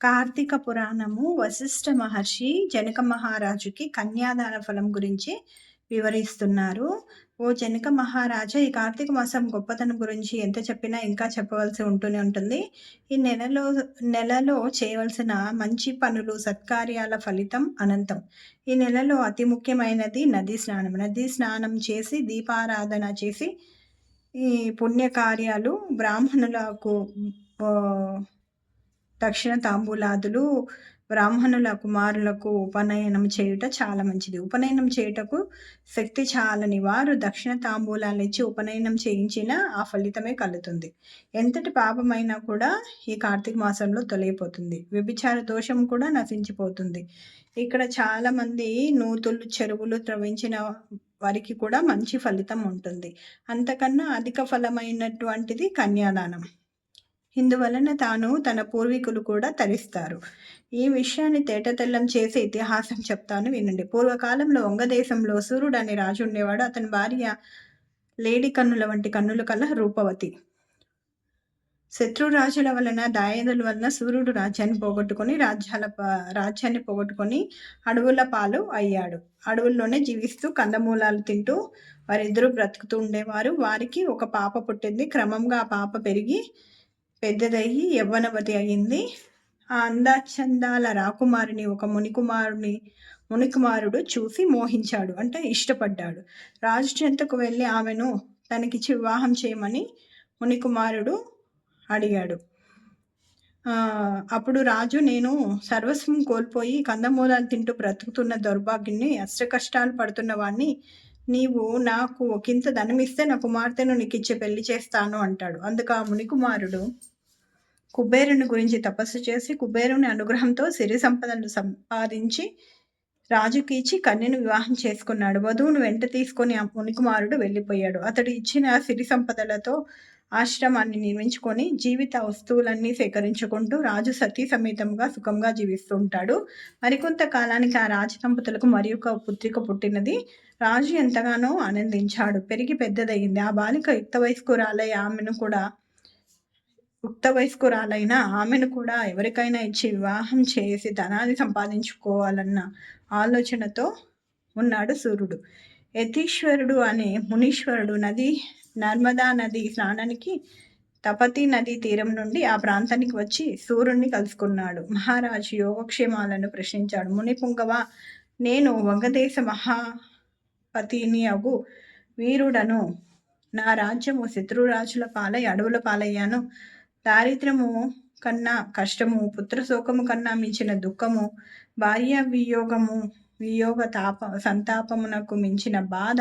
కార్తీక పురాణము వశిష్ఠ మహర్షి జనక మహారాజుకి కన్యాదాన ఫలం గురించి వివరిస్తున్నారు. ఓ జనక మహారాజా ఈ కార్తీక మాసం గొప్పతనం గురించి ఎంత చెప్పినా ఇంకా చెప్పవలసి ఉంటూనే ఉంటుంది. ఈ నెలలో నెలలో చేయవలసిన మంచి పనులు సత్కార్యాల ఫలితం అనంతం. ఈ నెలలో అతి ముఖ్యమైనది నదీ స్నానం. నదీ స్నానం చేసి దీపారాధన చేసి ఈ పుణ్యకార్యాలు బ్రాహ్మణులకు దక్షిణ తాంబూలాదులు బ్రాహ్మణుల కుమారులకు ఉపనయనం చేయుట చాలా మంచిది. ఉపనయనం చేయుటకు శక్తి చాలని వారు దక్షిణ తాంబూలాలు ఇచ్చి ఉపనయనం చేయించినా ఆ ఫలితమే కలుగుతుంది. ఎంతటి పాపమైనా కూడా ఈ కార్తీక మాసంలో తొలగిపోతుంది. వ్యభిచార దోషం కూడా నశించిపోతుంది. ఇక్కడ చాలామంది నూతులు చెరువులు త్రవించిన వారికి కూడా మంచి ఫలితం ఉంటుంది. అంతకన్నా అధిక ఫలమైనటువంటిది కన్యాదానం. ఇందువలన తాను తన పూర్వీకులు కూడా తరిస్తారు. ఈ విషయాన్ని తేటతెల్లం చేసే ఇతిహాసం చెప్తాను వినండి. పూర్వకాలంలో వంగదేశంలో సూర్యుడు అనే రాజు ఉండేవాడు. అతని భార్య లేడి కన్నుల వంటి కన్నుల కల రూపవతి. శత్రురాజుల వలన దాయదుల వలన సూర్యుడు రాజ్యాన్ని పోగొట్టుకొని రాజ్యాల రాజ్యాన్ని పోగొట్టుకొని అడవుల పాలు అయ్యాడు. అడవుల్లోనే జీవిస్తూ కందమూలాలు తింటూ వారిద్దరూ బ్రతుకుతూ ఉండేవారు. వారికి ఒక పాప పుట్టింది. క్రమంగా ఆ పాప పెరిగి పెద్దదయ్యి యవ్వనవతి అయింది. ఆ అందాచందాల రాకుమారిని ఒక మునికుమారుని మునికుమారుడు చూసి మోహించాడు. అంటే ఇష్టపడ్డాడు. రాజు చెంతకు వెళ్ళి ఆమెను తనకిచ్చి వివాహం చేయమని మునికుమారుడు అడిగాడు. అప్పుడు రాజు నేను సర్వస్వం కోల్పోయి కందమూలాలు తింటూ బ్రతుకుతున్న దౌర్భాగ్యుని అష్టకష్టాలు పడుతున్న వాడిని నీవు నాకు ఒకంత ధనమిస్తే నా కుమార్తెను నీకు ఇచ్చే పెళ్ళి చేస్తాను అంటాడు. అందుకు ఆ మునికుమారుడు కుబేరుని గురించి తపస్సు చేసి కుబేరుని అనుగ్రహంతో సిరి సంపదను సంపాదించి రాజుకి ఇచ్చి కన్యను వివాహం చేసుకున్నాడు. వధువును వెంట తీసుకొని ఆ మునికుమారుడు వెళ్ళిపోయాడు. అతడు ఇచ్చిన సిరి సంపదలతో ఆశ్రమాన్ని నిర్మించుకొని జీవిత వస్తువులన్నీ సేకరించుకుంటూ రాజు సతీ సమేతంగా సుఖంగా జీవిస్తూ ఉంటాడు. మరికొంత కాలానికి ఆ రాజదంపతులకు మరి ఒక పుత్రిక పుట్టినది. రాజు ఎంతగానో ఆనందించాడు. పెరిగి పెద్దదయ్యింది. ఆ బాలిక యుక్త వయస్కురాలై ఆమెను కూడా ఉక్త వయస్కురాలైన ఆమెను కూడా ఎవరికైనా ఇచ్చి వివాహం చేసి ధనాన్ని సంపాదించుకోవాలన్న ఆలోచనతో ఉన్నాడు సూర్యుడు. యతీశ్వరుడు అనే మునీశ్వరుడు నది నర్మదా నది స్నానానికి తపతి నదీ తీరం నుండి ఆ ప్రాంతానికి వచ్చి సూర్యుడిని కలుసుకున్నాడు. మహారాజు యోగక్షేమాలను ప్రశ్నించాడు. ముని పుంగవ నేను వంగదేశ మహాపతిని అగు వీరుడను. నా రాజ్యము శత్రురాజుల పాలై అడవుల పాలయ్యాను. దారిద్రము కన్నా కష్టము పుత్రశోకము కన్నా మించిన దుఃఖము భార్య వియోగము వియోగ తాప సంతాపమునకు మించిన బాధ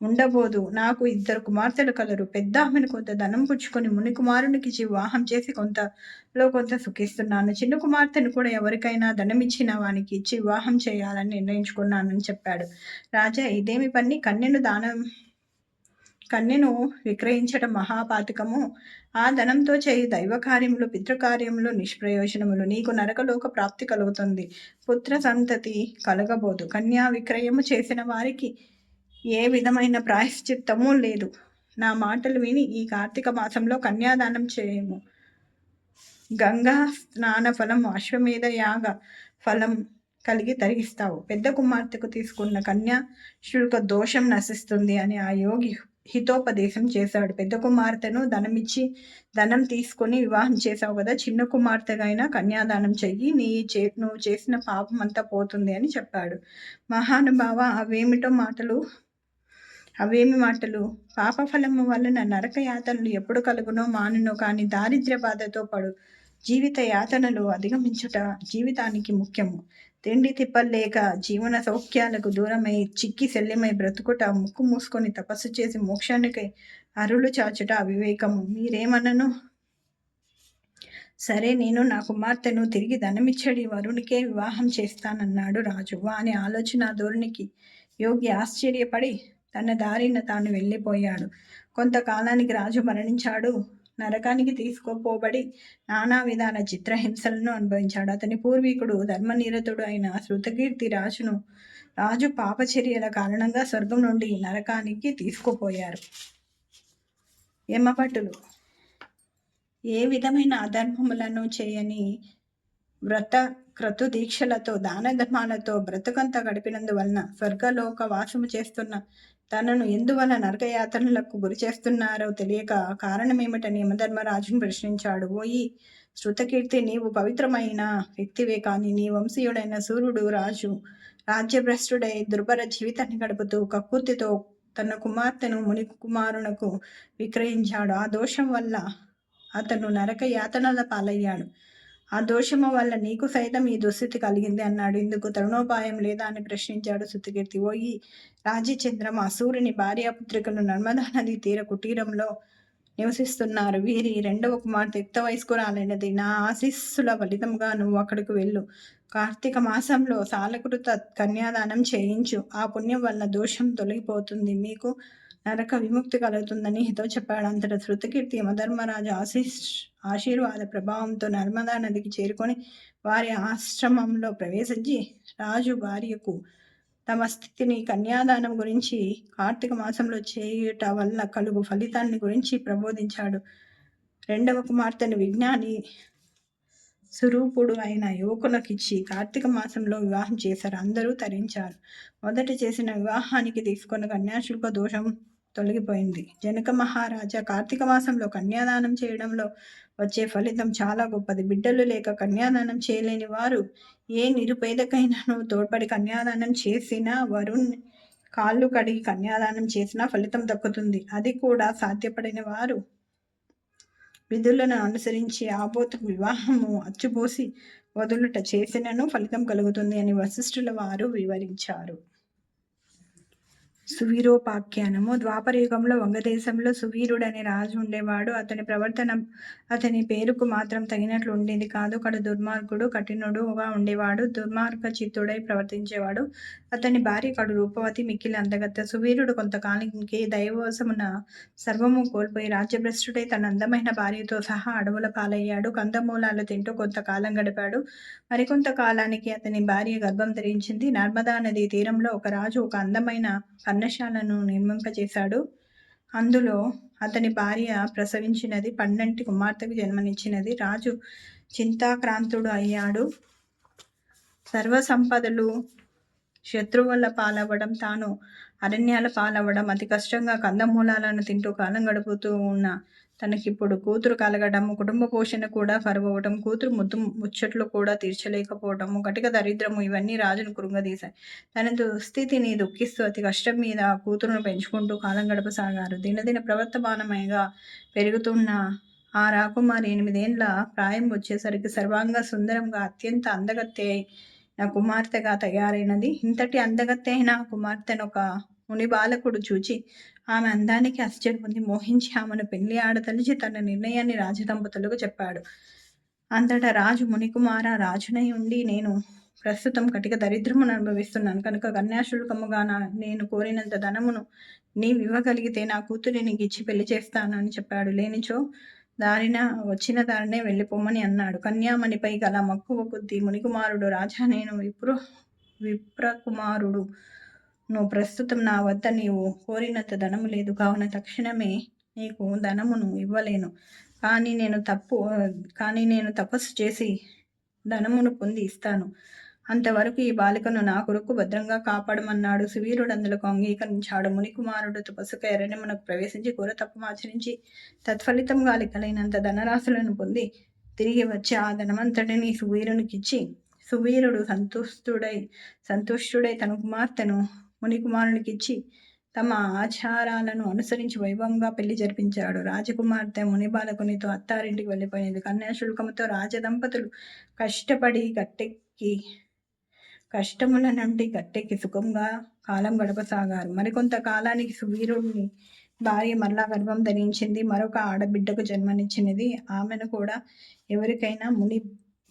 ఉండబోదు. నాకు ఇద్దరు కుమార్తెలు కలరు. పెద్ద ఆమెను కొంత ధనం పుచ్చుకొని ముని కుమారునికి వివాహం చేసి కొంతలో కొంత సుఖిస్తున్నాను. చిన్న కుమార్తెను కూడా ఎవరికైనా ధనం ఇచ్చిన వానికి ఇచ్చి వివాహం చేయాలని నిర్ణయించుకున్నానని చెప్పాడు. రాజా ఇదేమి పని? కన్యను దానం కన్యను విక్రయించడం మహాపాతకము. ఆ ధనంతో చేయి దైవ కార్యములు పితృకార్యములు నిష్ప్రయోజనములు నీకు నరకలోక ప్రాప్తి కలుగుతుంది. పుత్ర సంతతి కలగబోదు. కన్యా విక్రయము చేసిన వారికి ఏ విధమైన ప్రాయశ్చిత్తము లేదు. నా మాటలు విని ఈ కార్తీక మాసంలో కన్యాదానం చేయము. గంగా స్నాన ఫలం అశ్వమేధ యాగ ఫలం కలిగి తరిగిస్తావు. పెద్ద కుమార్తెకు తీసుకున్న కన్యా శుల్క దోషం నశిస్తుంది అని ఆ యోగి హితోపదేశం చేశాడు. పెద్ద కుమార్తెను ధనమిచ్చి ధనం తీసుకొని వివాహం చేశావు కదా చిన్న కుమార్తెగైనా కన్యాదానం చెయ్యి నీ చే నువ్వు చేసిన పాపం అంతా పోతుంది అని చెప్పాడు. మహానుభావ అవేమిటో మాటలు అవేమి మాటలు? పాపఫలము వలన నరక యాతనలు ఎప్పుడు కలుగునో మానునో కానీ దారిద్ర్య బాధతో పడు. జీవిత యాతనలు అధిగమించుట జీవితానికి ముఖ్యము. తిండి తిప్పలేక జీవన సౌఖ్యాలకు దూరమై చిక్కి శల్యమై బ్రతుకుట ముక్కు మూసుకొని తపస్సు చేసి మోక్షానికి అరులు చాచుట అవివేకము. మీరేమనను? సరే నేను నా కుమార్తెను తిరిగి ధనమిచ్చడి వరునికే వివాహం చేస్తానన్నాడు రాజు. వాని ఆలోచన ధోరణికి యోగి ఆశ్చర్యపడి తన దారిన తాను వెళ్ళిపోయాడు. కొంతకాలానికి రాజు మరణించాడు. నరకానికి తీసుకుపోబడి నానా విధాల చిత్రహింసలను అనుభవించాడు. అతని పూర్వీకుడు ధర్మనిరతుడు అయిన శృతకీర్తి రాజును రాజు పాపచర్యల కారణంగా స్వర్గం నుండి నరకానికి తీసుకుపోయారు. యమభటులు ఏ విధమైన అధర్మములను చేయని వ్రత క్రతు దీక్షలతో దాన ధర్మాలతో బ్రతుకంతా గడిపినందువలన స్వర్గలోక వాసము చేస్తున్న తనను ఎందువల్ల నరకయాతనలకు గురి చేస్తున్నారో తెలియక కారణమేమిటని యమధర్మరాజును ప్రశ్నించాడు. ఓయి శృతకీర్తి నీవు పవిత్రమైన వ్యక్తివే కాని నీ వంశీయుడైన సూర్యుడు రాజు రాజ్యభ్రష్టుడై దుర్భర జీవితాన్ని గడుపుతూ కక్కుర్తితో తన కుమార్తెను ముని కుమారునకు విక్రయించాడు. ఆ దోషం వల్ల అతను నరక యాతనల పాలయ్యాడు. ఆ దోషము వల్ల నీకు సైతం ఈ దుస్థితి కలిగింది అన్నాడు. ఇందుకు తరుణోపాయం లేదా అని ప్రశ్నించాడు సుతికీర్తి ఈ రాజచంద్రమ సూర్యుని భార్యాపుత్రికలు నర్మదా నది తీర కుటీరంలో నివసిస్తున్నారు. వీరి రెండవ కుమార్తె యుక్త వయస్కురాలైనది. నా ఆశీస్సుల ఫలితంగా నువ్వు అక్కడికి వెళ్ళు. కార్తీక మాసంలో సాలకృత కన్యాదానం చేయించు. ఆ పుణ్యం వల్ల దోషం తొలగిపోతుంది. మీకు నరక విముక్తి కలుగుతుందని హితో చెప్పాడు అంతట శృతకీర్తి యమధర్మరాజు ఆశీస్ ఆశీర్వాద ప్రభావంతో నర్మదా నదికి చేరుకొని వారి ఆశ్రమంలో ప్రవేశించి రాజు భార్యకు తమ స్థితిని కన్యాదానం గురించి కార్తీక మాసంలో చేయుట వల్ల కలుగు ఫలితాన్ని గురించి ప్రబోధించాడు. రెండవ కుమార్తెను విజ్ఞాని స్వరూపుడు అయిన యువకులకిచ్చి కార్తీక మాసంలో వివాహం చేశారు. అందరూ తరించారు. మొదట చేసిన వివాహానికి తీసుకున్న కన్యాశుల్క దోషం తొలగిపోయింది. జనక మహారాజా కార్తీక మాసంలో కన్యాదానం చేయడంలో వచ్చే ఫలితం చాలా గొప్పది. బిడ్డలు లేక కన్యాదానం చేయలేని వారు ఏ నిరుపేదకైనాను తోడ్పడి కన్యాదానం చేసినా వరుణ్ కాళ్ళు కడిగి కన్యాదానం చేసినా ఫలితం దక్కుతుంది. అది కూడా సాధ్యపడిన వారు విధులను అనుసరించి ఆబోతుకు వివాహము అచ్చుపోసి వదులుట చేసినను ఫలితం కలుగుతుంది అని వశిష్ఠుల వారు వివరించారు. సువీరోపాఖ్యానము. ద్వాపరయుగంలో వంగదేశంలో సువీరుడు అనే రాజు ఉండేవాడు. అతని ప్రవర్తన అతని పేరుకు మాత్రం తగినట్లు ఉండేది కాదు. కడు దుర్మార్గుడు కఠినుడుగా ఉండేవాడు. దుర్మార్గ చిత్తుడై ప్రవర్తించేవాడు. అతని భార్య కడు రూపవతి మిక్కిలి అందగత్త. సువీరుడు కొంతకాలానికి దైవవశమున సర్వము కోల్పోయి రాజ్యభ్రష్టుడై తన అందమైన భార్యతో సహా అడవుల పాలయ్యాడు. కందమూలాలు తింటూ కొంతకాలం గడిపాడు. మరికొంతకాలానికి అతని భార్య గర్భం ధరించింది. నర్మదా నది తీరంలో ఒక రాజు ఒక అందమైన పర్ణశాలను నిర్మింపజేశాడు. అందులో అతని భార్య ప్రసవించినది పన్నెంటి కుమార్తెకు జన్మనిచ్చినది. రాజు చింతాక్రాంతుడు అయ్యాడు. సర్వ సంపదలు శత్రువుల పాలవ్వడం తాను అరణ్యాల పాలవ్వడం అతి కష్టంగా కందమూలాలను తింటూ కాలం గడుపుతూ ఉన్న తనకిప్పుడు కూతురు కలగడము కుటుంబ పోషణ కూడా కరువవటం కూతురు ముద్దు ముచ్చట్లు కూడా తీర్చలేకపోవటము కటిక దరిద్రము ఇవన్నీ రాజును కురుంగదీశాయి. తన దుస్థితిని దుఃఖిస్తూ అతి కష్టం మీద కూతురును పెంచుకుంటూ కాలం గడపసాగారు. దినదిన ప్రవర్తమానమయగా పెరుగుతున్న ఆ రాకుమారి ఎనిమిదేండ్ల ప్రాయం వచ్చేసరికి సర్వాంగ సుందరంగా అత్యంత అందగత్తే నా కుమార్తెగా తయారైనది. ఇంతటి అందగత్తె అయిన కుమార్తెను ఒక ముని బాలకుడు చూచి ఆమె అందానికి అశ్చర్య పొంది మోహించి ఆమెను పెళ్ళి ఆడతలిచి తన నిర్ణయాన్ని రాజదంపతులకు చెప్పాడు. అంతటా రాజు మునికుమార రాజునై ఉండి నేను ప్రస్తుతం కటిక దరిద్రమును అనుభవిస్తున్నాను. కనుక కన్యాశుల్కముగా నా నేను కోరినంత ధనమును నీవివ్వగలిగితే నా కూతురిని గిచ్చి ఇచ్చి పెళ్ళి చేస్తాను అని చెప్పాడు. లేనిచో దారిన వచ్చిన దారినే వెళ్ళిపోమని అన్నాడు. కన్యామణిపై గల మక్కువ కొద్దీ మునికుమారుడు రాజా నేను విప్ర విప్రకుమారుడు. నువ్వు ప్రస్తుతం నా వద్ద నీవు కోరినంత ధనము లేదు. కావున తక్షణమే నీకు ధనమును ఇవ్వలేను. కానీ నేను తప్పు కానీ నేను తపస్సు చేసి ధనమును పొంది ఇస్తాను. అంతవరకు ఈ బాలికను నా కొరకు భద్రంగా కాపాడమన్నాడు. సువీరుడు అందులకు అంగీకరించాడు. మునికుమారుడు తపస్సుక ఎరణ్యమునకు ప్రవేశించి కూర తప్పమాచరించి తత్ఫలితంగా లికలైనంత ధనరాశులను పొంది తిరిగి వచ్చి ఆ ధనమంతటిని సువీరునికిచ్చి సువీరుడు సంతుష్టుడై సంతుష్టుడై తన కుమార్తెను మునికుమారునికిచ్చి తమ ఆచారాలను అనుసరించి వైభవంగా పెళ్ళి జరిపించాడు. రాజకుమార్తె ముని బాలకునితో అత్తారింటికి వెళ్ళిపోయింది. కన్యాశుల్కముతో రాజదంపతులు కష్టపడి గట్టెక్కి కష్టముల నుండి గట్టెక్కి సుఖంగా కాలం గడపసాగారు. మరికొంత కాలానికి సువీరుడిని భార్య మరలా గర్భం ధరించింది. మరొక ఆడబిడ్డకు జన్మనిచ్చినది. ఆమెను కూడా ఎవరికైనా ముని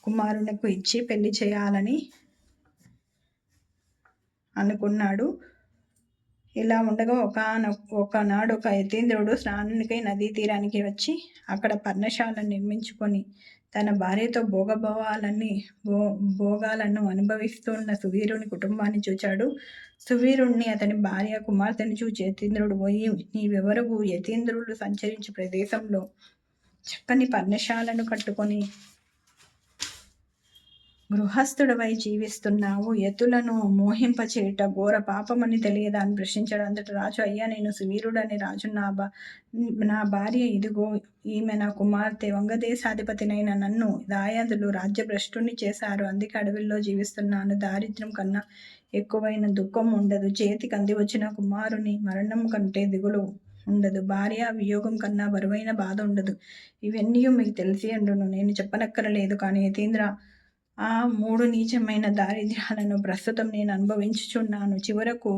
కుమారునికి ఇచ్చి పెళ్ళి చేయాలని అనుకున్నాడు. ఇలా ఉండగా ఒక ఒకనాడు ఒక యతీంద్రుడు స్నానానికై నదీ తీరానికి వచ్చి అక్కడ పర్ణశాలను నిర్మించుకొని తన భార్యతో భోగభోగాలన్నీ భో భోగాలను అనుభవిస్తున్న సువీరుని కుటుంబాన్ని చూచాడు. సువీరుణ్ణి అతని భార్య కుమార్తెను చూచి యతీంద్రుడు పోయి నీవెవరకు యతీంద్రుడు సంచరించే ప్రదేశంలో చక్కని పర్ణశాలను కట్టుకొని గృహస్థుడవై జీవిస్తున్నావు. ఎతులను మోహింపచేయుట ఘోర పాపమని తెలియదా అని ప్రశ్నించాడు. అంతటి రాజు అయ్యా నేను సువీరుడని రాజు. నా బా నా భార్య ఇదిగో ఈమె నా కుమార్తె వంగదేశాధిపతినైన నన్ను దాయాదులు రాజ్యభ్రష్టుని చేశారు. అందుకే అడవిలో జీవిస్తున్నాను. దారిద్ర్యం కన్నా ఎక్కువైన దుఃఖం ఉండదు. చేతికి అంది వచ్చిన కుమారుని మరణం కంటే దిగులు ఉండదు. భార్య వియోగం కన్నా బరువైన బాధ ఉండదు. ఇవన్నీ మీకు తెలిసి ఉండును. నేను చెప్పనక్కరలేదు. కానీ యతీంద్ర ఆ మూడు నీచమైన దారిద్ర్యాలను ప్రస్తుతం నేను అనుభవించుచున్నాను. చివరకు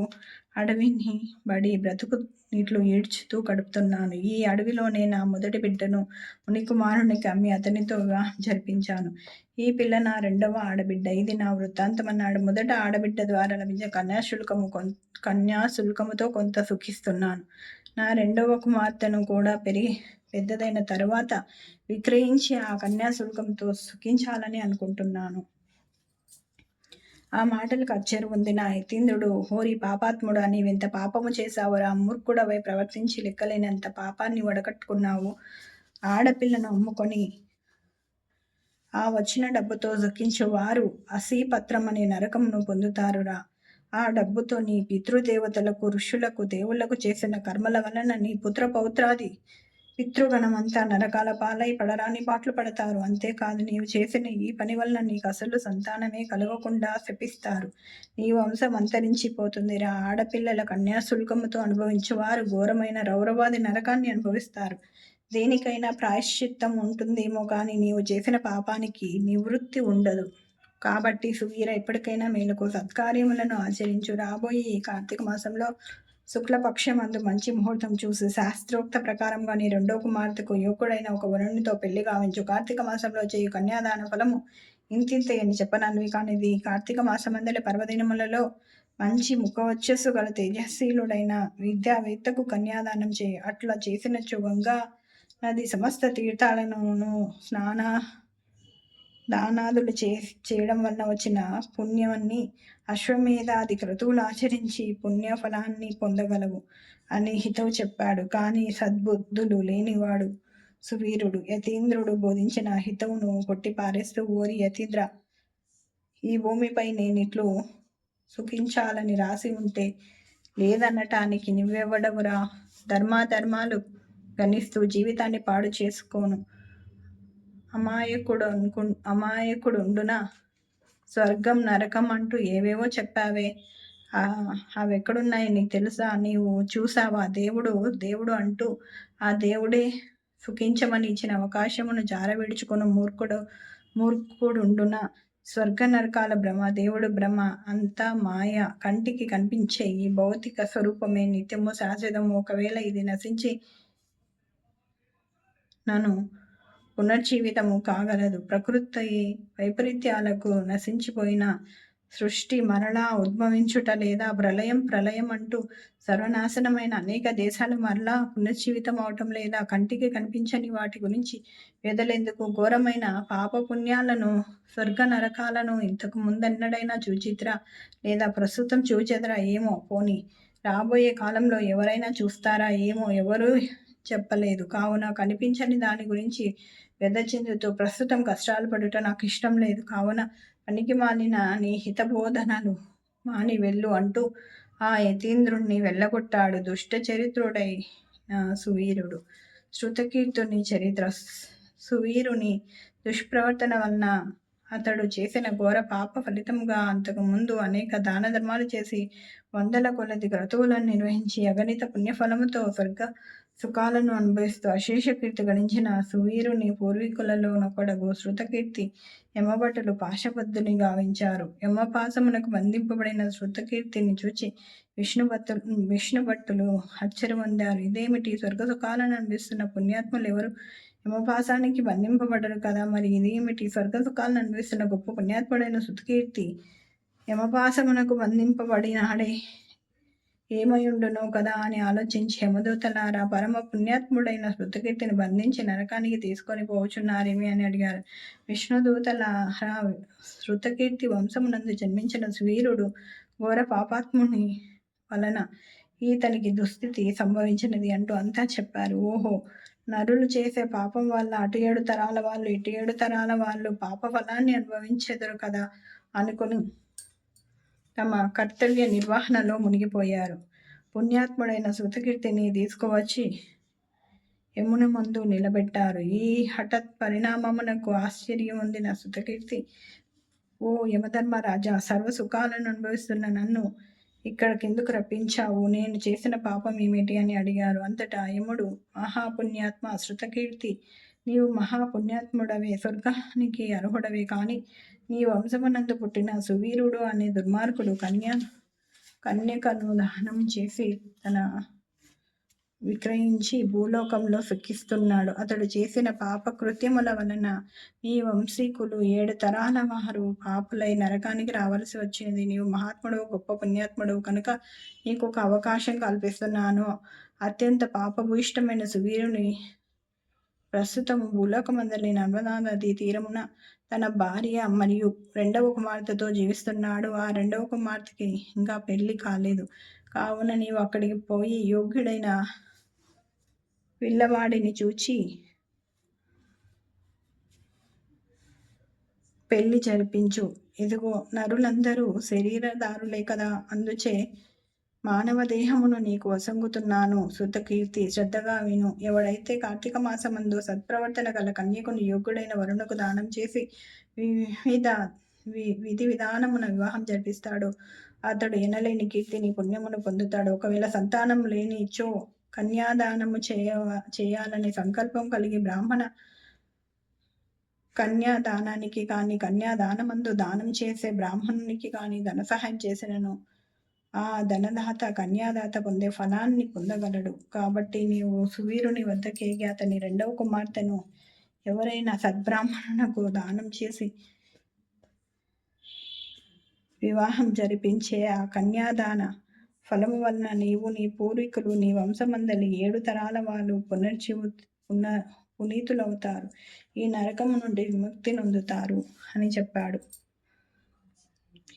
అడవిని బడి బ్రతుకు నీటిలో ఈడ్చుతూ గడుపుతున్నాను. ఈ అడవిలోనే నా మొదటి బిడ్డను మునికుమారునికి అమ్మి అతనితో వివాహం జరిపించాను. ఈ పిల్ల నా రెండవ ఆడబిడ్డ. ఇది నా వృత్తాంతం అన్నాడు. మొదట ఆడబిడ్డ ద్వారా లభించే కన్యాశుల్కము కొన్ కన్యాశుల్కముతో కొంత సుఖిస్తున్నాను. నా రెండవ కుమార్తెను కూడా పెరిగి పెద్దదైన తర్వాత విక్రయించి ఆ కన్యాశుల్కంతో సుఖించాలని అనుకుంటున్నాను. ఆ మాటలకు అచ్చరు ఉంది. నా యతీంద్రుడు హోరి పాపాత్ముడు అని వింత పాపము చేశావురా మూర్ఖుడవై ప్రవర్తించి లెక్కలేనంత పాపాన్ని వడకట్టుకున్నావు ఆడపిల్లను అమ్ముకొని ఆ వచ్చిన డబ్బుతో సుఖించు వారు అసీపత్రం అనే నరకమును పొందుతారురా ఆ డబ్బుతో నీ పితృదేవతలకు ఋషులకు దేవుళ్ళకు చేసిన కర్మల వలన నీ పుత్ర పౌత్రాది పితృగణమంతా నరకాల పాలై పడరాని పాటలు పడతారు. అంతేకాదు నీవు చేసిన ఈ పని వలన నీకు అసలు సంతానమే కలగకుండా శపిస్తారు. నీ వంశం అంతరించిపోతుంది రా ఆడపిల్లల కన్యాశుల్కముతో అనుభవించేవారు ఘోరమైన రౌరవాది నరకాన్ని అనుభవిస్తారు. దేనికైనా ప్రాయశ్చిత్తం ఉంటుందేమో కానీ నీవు చేసిన పాపానికి నివృత్తి ఉండదు. కాబట్టి సువీర ఎప్పటికైనా మేలుకు సత్కార్యములను ఆచరించు. రాబోయే ఈ కార్తీక మాసంలో శుక్లపక్షమందు మంచి ముహూర్తం చూసి శాస్త్రోక్త ప్రకారంగాని రెండో కుమార్తెకు యువకుడైన ఒక వరుణునితో పెళ్ళి గావించు. కార్తీక మాసంలో చేయు కన్యాదాన ఫలము ఇంతింత అని చెప్పనన్వి. కానిది కార్తీక మాసమందలి పర్వదినములలో మంచి ముఖవచ్చస్సు గల తేజశీలుడైన విద్యావేత్తకు కన్యాదానం చేయి. అట్లా చేసినచ్చు గంగా నది సమస్త తీర్థాలను స్నాన దానాదులు చే చేయడం వల్ల వచ్చిన పుణ్యాన్ని అశ్వమేధాది క్రతువులు ఆచరించి పుణ్యఫలాన్ని పొందగలవు అని హితవు చెప్పాడు. కానీ సద్బుద్ధులు లేనివాడు సువీరుడు. యతీంద్రుడు బోధించిన హితవును కొట్టిపారేస్తూ ఓరి యతీంద్ర ఈ భూమిపై నేనిట్లు సుఖించాలని రాసి ఉంటే లేదనటానికి నువ్వెవ్వడవురా ధర్మాధర్మాలు గణిస్తూ జీవితాన్ని పాడు చేసుకోను. అమాయకుడు అనుకు అమాయకుడుండున? స్వర్గం నరకం అంటూ ఏవేవో చెప్పావే. అవి ఎక్కడున్నాయి నీకు తెలుసా? నీవు చూసావా దేవుడు దేవుడు అంటూ ఆ దేవుడే సుఖించమని ఇచ్చిన అవకాశమును జారవిడుచుకుని మూర్ఖుడు మూర్ఖుడుండున? స్వర్గ నరకాల భ్రమ దేవుడు భ్రమ అంతా మాయ కంటికి కనిపించే ఈ భౌతిక స్వరూపమే నిత్యము శాశ్వతము ఒకవేళ ఇది నశించి నన్ను పునర్జీవితము కాగలదు. ప్రకృతి వైపరీత్యాలకు నశించిపోయిన సృష్టి మరలా ఉద్భవించుట లేదా ప్రళయం ప్రళయం అంటూ సర్వనాశనమైన అనేక దేశాలు మరలా పునర్జీవితం అవటం లేదా కంటికి కనిపించని వాటి గురించి వెదలేందుకు ఘోరమైన పాపపుణ్యాలను స్వర్గ నరకాలను ఇంతకు ముందెన్నడైనా చూచిత్ర లేదా ప్రస్తుతం చూచెదరా ఏమో పోని. రాబోయే కాలంలో ఎవరైనా చూస్తారా ఏమో ఎవరు చెప్పలేదు. కావున కనిపించని దాని గురించి చెందుతూ ప్రస్తుతం కష్టాలు పడుట నాకు ఇష్టం లేదు. కావున పనికి మాలిన నీ హితబోధనలు మాని వెళ్ళు అంటూ ఆ యతీంద్రుణ్ణి వెళ్ళగొట్టాడు దుష్ట చరిత్రుడై సువీరుడు. శృతకీర్తుని చరిత్ర సువీరుని దుష్ప్రవర్తన వలన అతడు చేసిన ఘోర పాప ఫలితంగా అంతకు ముందు అనేక దాన ధర్మాలు చేసి వందల కొలది క్రతువులను నిర్వహించి అగణిత పుణ్యఫలముతో స్వర్గ సుఖాలను అనుభవిస్తూ అశేష కీర్తి గణించిన సువీరుని పూర్వీకులలో నొకడగు శృతకీర్తి యమభటులు పాశబద్ధుని గావించారు. యమపాసమునకు బంధింపబడిన శృతకీర్తిని చూచి విష్ణుభత్తు విష్ణుభట్టులు ఆశ్చర్యపొందారు ఇదేమిటి? స్వర్గ సుఖాలను అనిపిస్తున్న పుణ్యాత్ములు ఎవరు? యమపాసానికి బంధింపబడరు కదా. మరి ఇదేమిటి స్వర్గ సుఖాలను అనిపిస్తున్న గొప్ప పుణ్యాత్ముడైన శృతకీర్తి యమపాసమునకు బంధింపబడినాడే. ఏమయుండునో కదా అని ఆలోచించి హిమదూతలారా పరమ పుణ్యాత్ముడైన శృతకీర్తిని బంధించి నరకానికి తీసుకొని పోచున్నారేమి అని అడిగారు. విష్ణుదూతలారా శృతకీర్తి వంశమునందు జన్మించిన వీరుడు ఘోర పాపాత్ముని వలన ఈతనికి దుస్థితి సంభవించినది అంటూ అంతా చెప్పారు. ఓహో! నరులు చేసే పాపం వల్ల అటు ఏడు తరాల వాళ్ళు ఇటు ఏడు తరాల వాళ్ళు పాప ఫలాన్ని అనుభవించెదరు కదా అనుకుని తమ కర్తవ్య నిర్వహణలో మునిగిపోయారు. పుణ్యాత్ముడైన శృతకీర్తిని తీసుకువచ్చి యమున ముందు నిలబెట్టారు. ఈ హఠత్ పరిణామమునకు ఆశ్చర్యం ఉందిన శృతకీర్తి ఓ యమధర్మరాజా సర్వ సుఖాలను అనుభవిస్తున్న నన్ను ఇక్కడికెందుకు రప్పించావు? నేను చేసిన పాపం ఏమిటి అని అడిగారు. అంతటా యముడు మహాపుణ్యాత్మ శృతకీర్తి నీవు మహాపుణ్యాత్ముడవే స్వర్గానికి అర్హుడవే కానీ నీ వంశమునందు పుట్టిన సువీరుడు అనే దుర్మార్గుడు కన్య కన్యకను దహనం చేసి తన విక్రయించి భూలోకంలో సుఖిస్తున్నాడు అతడు చేసిన పాప కృత్యముల వలన ఈ వంశీకులు ఏడు తరాల వారు పాపులై నరకానికి రావాల్సి వచ్చింది నీవు మహాత్ముడు గొప్ప పుణ్యాత్ముడు కనుక నీకు ఒక అవకాశం కల్పిస్తున్నాను. అత్యంత పాపభూయిష్టమైన సువీరుని ప్రస్తుతం భూలోకమందలి నర్మదా నది తీరమున తన భార్య మరియు రెండవ కుమార్తెతో జీవిస్తున్నాడు. ఆ రెండవ కుమార్తెకి ఇంకా పెళ్ళి కాలేదు. కావున నీవు అక్కడికి పోయి యోగ్యుడైన పిల్లవాడిని చూచి పెళ్ళి జరిపించు. ఇదిగో నరులందరూ శరీరదారులే కదా. అందుచే మానవ దేహమును నీకు వసంగుతున్నాను శుద్ధకీర్తి శ్రద్ధగా విను. ఎవడైతే కార్తీక మాసమందు సత్ప్రవర్తన గల కన్యకుని యోగ్యుడైన వరుణకు దానం చేసి వివిధ విధి విధానమున వివాహం జరిపిస్తాడు అతడు ఎనలేని కీర్తిని పుణ్యమును పొందుతాడు ఒకవేళ సంతానం లేనిచో కన్యాదానము చేయ చేయాలనే సంకల్పం కలిగి బ్రాహ్మణ కన్యాదానానికి కానీ కన్యాదానమందు దానం చేసే బ్రాహ్మణునికి కానీ ధన సహాయం చేసినను. ఆ ధనదాత కన్యాదాత పొందే ఫలాన్ని పొందగలడు. కాబట్టి నీవు సువీరుని వద్దకేగి అతని రెండవ కుమార్తెను ఎవరైనా సద్బ్రాహ్మణునకు దానం చేసి వివాహం జరిపించే ఆ కన్యాదాన ఫలము వలన నీవు నీ పూర్వీకులు నీ వంశమందలి ఏడు తరాల వాళ్ళు పునర్జీవు పున పునీతులవుతారు. ఈ నరకము నుండి విముక్తి నొందుతారు అని చెప్పాడు.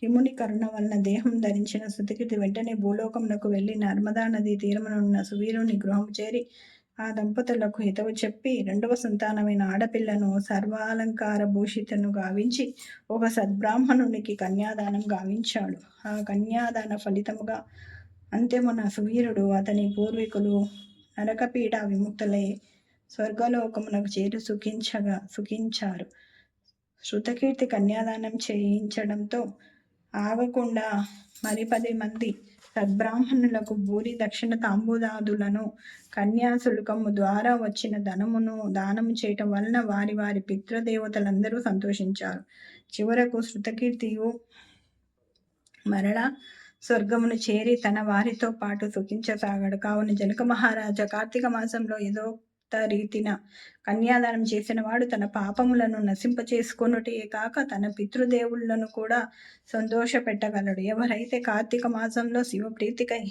హిముని కరుణ వలన దేహం ధరించిన శృతికిటి వెంటనే భూలోకమునకు వెళ్ళి నర్మదా నది తీరమునున్న సువీరుని గృహం చేరి ఆ దంపతులకు హితవు చెప్పి రెండవ సంతానమైన ఆడపిల్లను సర్వాలంకార భూషితను గావించి ఒక సద్బ్రాహ్మణునికి కన్యాదానం గావించాడు. ఆ కన్యాదాన ఫలితముగా అంత్యమున సువీరుడు అతని పూర్వీకులు నరకపీడ విముక్తులై స్వర్గలోకమునకు చేరి సుఖించగా సుఖించారు. శృతకీర్తి కన్యాదానం చేయించడంతో ఆగకుండా మరి పది మంది సద్బ్రాహ్మణులకు భూరి దక్షిణ తాంబూదాదులను కన్యాశుల్కము ద్వారా వచ్చిన ధనమును దానము చేయటం వలన వారి వారి పితృదేవతలందరూ సంతోషించారు. చివరకు శృతకీర్తియు మరలా స్వర్గమును చేరి తన వారితో పాటు సుఖించసాగాడు. కావున జనక మహారాజా కార్తీక మాసంలో ఏదో రీతిన కన్యాదానం చేసిన వాడు తన పాపములను నశింపచేసుకొనుటే కాక తన పితృదేవులను కూడా సంతోష పెట్టగలడు ఎవరైతే కార్తీక మాసంలో శివప్రీతికై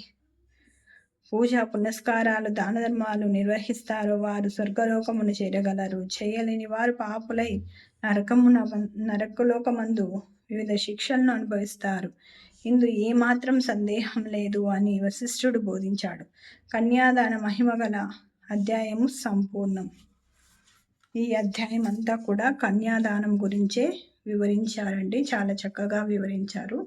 పూజ పునస్కారాలు దాన ధర్మాలు నిర్వహిస్తారో వారు స్వర్గలోకమును చేరగలరు. చేయలేని వారు పాపులై నరకమున నరకలోకమందు వివిధ శిక్షలను అనుభవిస్తారు. ఇందు ఏమాత్రం సందేహం లేదు అని వశిష్ఠుడు బోధించాడు. కన్యాదాన మహిమగల అధ్యాయము సంపూర్ణం. ఈ అధ్యాయం అంతా కూడా కన్యాదానం గురించే వివరించారండి. చాలా చక్కగా వివరించారు.